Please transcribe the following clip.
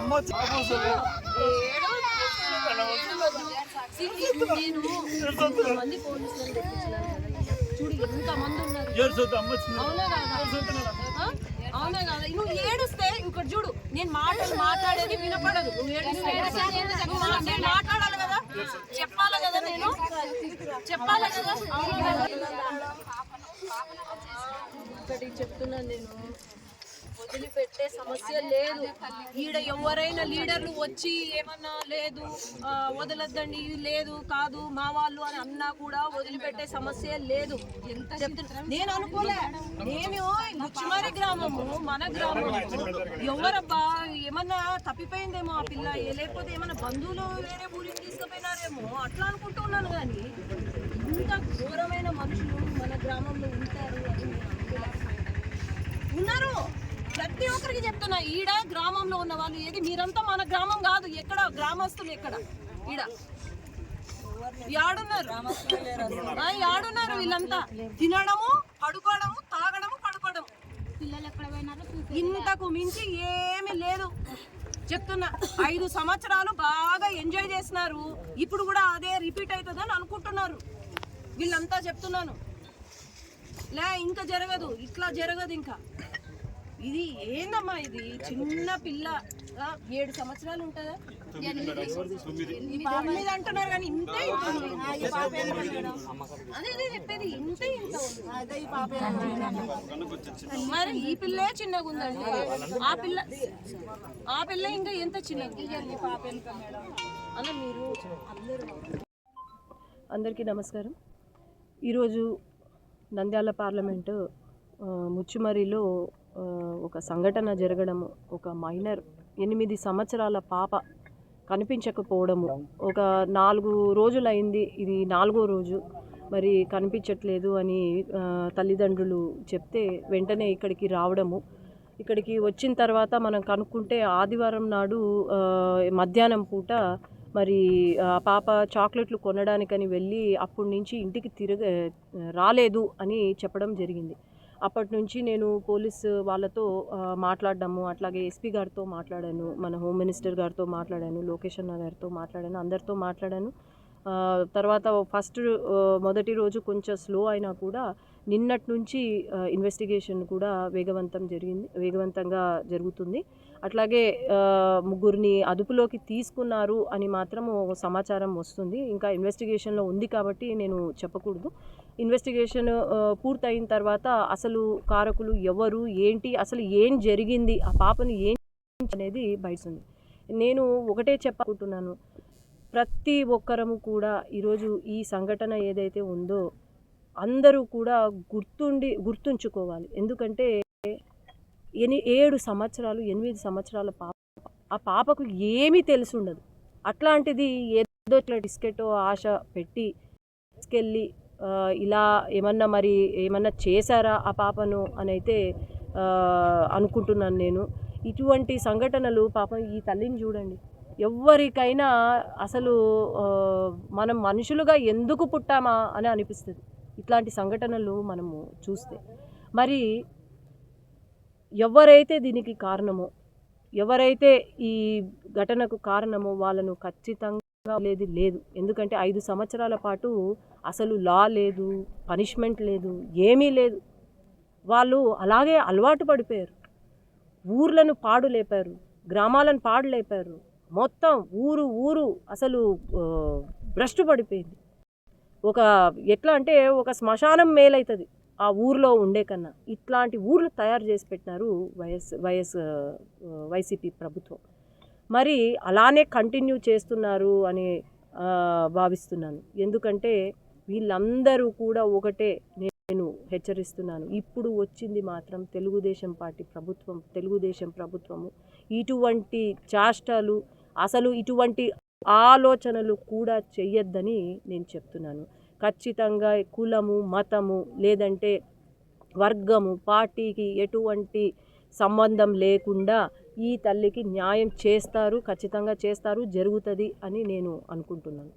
అమ్మ చాలా అసలు. నేను మంది పోలీసులను తెప్పించినాను కదా. చూడు ఎంత మంది ఉన్నారు. అవునా కాదా? అవునా కాదా నువ్వు ఏడుస్తే ఇక్కడ చూడు నేను మాటలు మాట్లాడేది వినపడదు నువ్వు ఏడుస్తే నువ్వు మా- నేను మాట్లాడాలి కదా చెప్పాలి కదా నేను చెప్పాలి కదా అవును కదా? ఒకటి చెప్తున్నాను నేను వదిలిపెట్టే సమస్య లేదు. ఈడ ఎవరైనా లీడర్లు వచ్చి ఏమన్నా లేదు వదలొద్దండి లేదు కాదు మా వాళ్ళు అని అన్నా కూడా వదిలిపెట్టే సమస్య లేదు. చెప్తున్నా- నేను అనుకోలే. నేను ముచ్చుమారి గ్రామము మన గ్రామము. ఎవరబ్బా ఏమన్నా తప్పిపోయిందేమో ఆ పిల్ల లేకపోతే ఏమన్నా బంధువులు వేరే ఊరికి తీసుకుపోయినారేమో? అట్లా అనుకుంటున్నాను కానీ ఇంత ఘోరమైన మనుషులు మన గ్రామంలో ఉంటారు అని. ఉన్నారు ప్రతి ఒక్కరికి చెప్తున్నా ఈడ గ్రామంలో ఉన్న వాళ్ళు ఏది మీరంతా మన గ్రామం కాదు. ఎక్కడ? గ్రామస్తులు ఎక్కడ? ఈడ. యాడున్నారు. యాడున్నారు వీళ్ళంతా. తినడము పడుకోవడము తాగడము పడుకోవడము. ఇంతకు మించి ఏమీ లేదు. చెప్తున్నా ఐదు సంవత్సరాలు బాగా ఎంజాయ్ చేసినారు. ఇప్పుడు కూడా అదే రిపీట్ అవుతుందని అనుకుంటున్నారు. వీళ్ళంతా చెప్తున్నాను. లే ఇంకా జరగదు. ఇట్లా జరగదు ఇంకా. ఇది ఏందమ్మా ఇది? చిన్న పిల్ల. ఏడు సంవత్సరాలు ఉంటుందా? తొమ్మిది. అంటున్నారు కానీ ఇంతే ఇంత ఉంది. అదే చెప్పేది ఇంతే ఇంత ఉంది. మరి ఈ పిల్లే చిన్నగా ఉందండి. ఆ పిల్ల ఆ పిల్ల ఇంకా ఎంత చిన్నగా అన్న మీరు అందరూ అందరికీ నమస్కారం. ఈరోజు నంద్యాల పార్లమెంటు ముచ్చుమరిలో ఒక సంఘటన జరగడము ఒక మైనర్ ఎనిమిది సంవత్సరాల పాప కనిపించకపోవడము ఒక నాలుగు రోజులైంది ఇది నాలుగో రోజు మరి కనిపించట్లేదు అని తల్లిదండ్రులు చెప్తే వెంటనే ఇక్కడికి రావడము. ఇక్కడికి వచ్చిన తర్వాత మనం కనుక్కుంటే ఆదివారం నాడు మధ్యాహ్నం పూట మరి పాప చాక్లెట్లు కొనడానికని వెళ్ళి అప్పటి నుంచి ఇంటికి తిరగ రాలేదు అని చెప్పడం జరిగింది. అప్పటి నుంచి నేను పోలీస్ వాళ్ళతో మాట్లాడడము. అట్లాగే ఎస్పీ గారితో మాట్లాడాను మన హోమ్ మినిస్టర్ గారితో మాట్లాడాను లోకేష్ అన్న గారితో మాట్లాడాను అందరితో మాట్లాడాను. తర్వాత ఫస్ట్ మొదటి రోజు కొంచెం స్లో అయినా కూడా నిన్నటి నుంచి ఇన్వెస్టిగేషన్ కూడా వేగవంతం జరిగింది వేగవంతంగా జరుగుతుంది. అట్లాగే ముగ్గురిని అదుపులోకి తీసుకున్నారు అని మాత్రము సమాచారం వస్తుంది. ఇంకా ఇన్వెస్టిగేషన్లో ఉంది కాబట్టి నేను చెప్పకూడదు. ఇన్వెస్టిగేషన్ పూర్తయిన తర్వాత అసలు కారకులు ఎవరు ఏంటి అసలు ఏం జరిగింది ఆ పాపను ఏం అనేది బయటస్తుంది. నేను ఒకటే చెప్పకుంటున్నాను. ప్రతి ఒక్కరము కూడా ఈరోజు ఈ సంఘటన ఏదైతే ఉందో అందరూ కూడా గుర్తుండి గుర్తుంచుకోవాలి. ఎందుకంటే ఎని ఏడు సంవత్సరాలు ఎనిమిది సంవత్సరాల పాప ఆ పాపకు ఏమీ తెలిసి ఉండదు అట్లాంటిది ఏదో ఇట్లా బిస్కెట్ ఆశ పెట్టి తీసుకెళ్ళి ఇలా ఏమన్నా మరి ఏమన్నా చేశారా ఆ పాపను అని అయితే అనుకుంటున్నాను నేను. ఇటువంటి సంఘటనలు పాపం ఈ తల్లిని చూడండి. ఎవరికైనా అసలు మనం మనుషులుగా ఎందుకు పుట్టామా అని అనిపిస్తుంది. ఇట్లాంటి సంఘటనలు మనము చూస్తే. మరి ఎవరైతే దీనికి కారణమో ఎవరైతే ఈ ఘటనకు కారణమో వాళ్ళను ఖచ్చితంగా లేదు లేదు. ఎందుకంటే ఐదు సంవత్సరాల పాటు అసలు లా లేదు పనిష్మెంట్ లేదు ఏమీ లేదు. వాళ్ళు అలాగే అలవాటు పడిపోయారు. ఊర్లను పాడు లేపారు గ్రామాలను పాడు లేపారు మొత్తం ఊరు ఊరు అసలు భ్రష్టు పడిపోయింది. ఒక ఎట్లా అంటే ఒక శ్మశానం మేలవుతుంది ఆ ఊర్లో ఉండే కన్నా. ఇట్లాంటి ఊర్లు తయారు చేసి పెట్టినారు వైఎస్ వైఎస్ వైసీపీ ప్రభుత్వం. మరి అలానే కంటిన్యూ చేస్తున్నారు అని భావిస్తున్నాను. ఎందుకంటే వీళ్ళందరూ కూడా ఒకటే నేను హెచ్చరిస్తున్నాను. ఇప్పుడు వచ్చింది మాత్రం తెలుగుదేశం పార్టీ ప్రభుత్వం తెలుగుదేశం ప్రభుత్వము. ఇటువంటి చాష్టాలు అసలు ఇటువంటి ఆలోచనలు కూడా చెయ్యొద్దని నేను చెప్తున్నాను. ఖచ్చితంగా కులము మతము లేదంటే వర్గము పార్టీకి ఎటువంటి సంబంధం లేకుండా ఈ తల్లికి న్యాయం చేస్తారు ఖచ్చితంగా చేస్తారు జరుగుతుంది అని నేను అనుకుంటున్నాను.